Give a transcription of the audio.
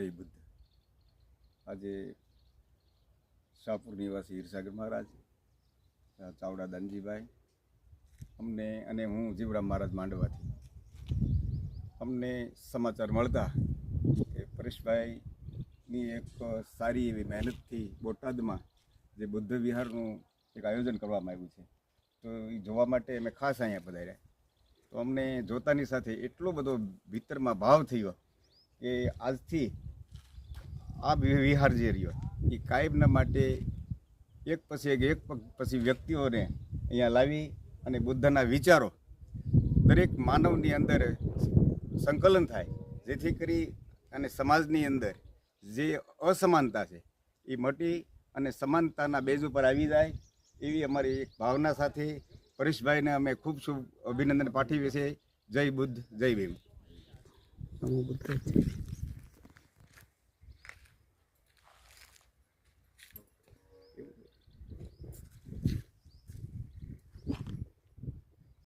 જય બુદ્ધ. આજે શાહપુર નિવાસી હીરસાગર મહારાજ ચાવડા દાનજીભાઈ, અમને અને હું જીવરામ મહારાજ માંડવાથી, અમને સમાચાર મળતા કે પરેશભાઈની એક સારી એવી મહેનતથી બોટાદમાં જે બુદ્ધ વિહારનું એક આયોજન કરવામાં આવ્યું છે, તો એ જોવા માટે અમે ખાસ અહીંયા પધાર્યા. તો અમને જોતાની સાથે એટલો બધો ભીતરમાં ભાવ થયો કે આજથી આ વિહાર જે રહ્યો. એ કાયમના માટે એક પછી એક એક પછી વ્યક્તિઓને અહીંયા લાવી અને બુદ્ધના વિચારો દરેક માનવની અંદર સંકલન થાય. જેથી કરી અને સમાજની અંદર જે અસમાનતા છે, એ મટી અને સમાનતાના બેઝ ઉપર આવી જાય. એવી અમારી એક ભાવના સાથે પરેશભાઈને અમે ખૂબ શુભ અભિનંદન પાઠવીએ છીએ. જય બુદ્ધ, જય ભીમ.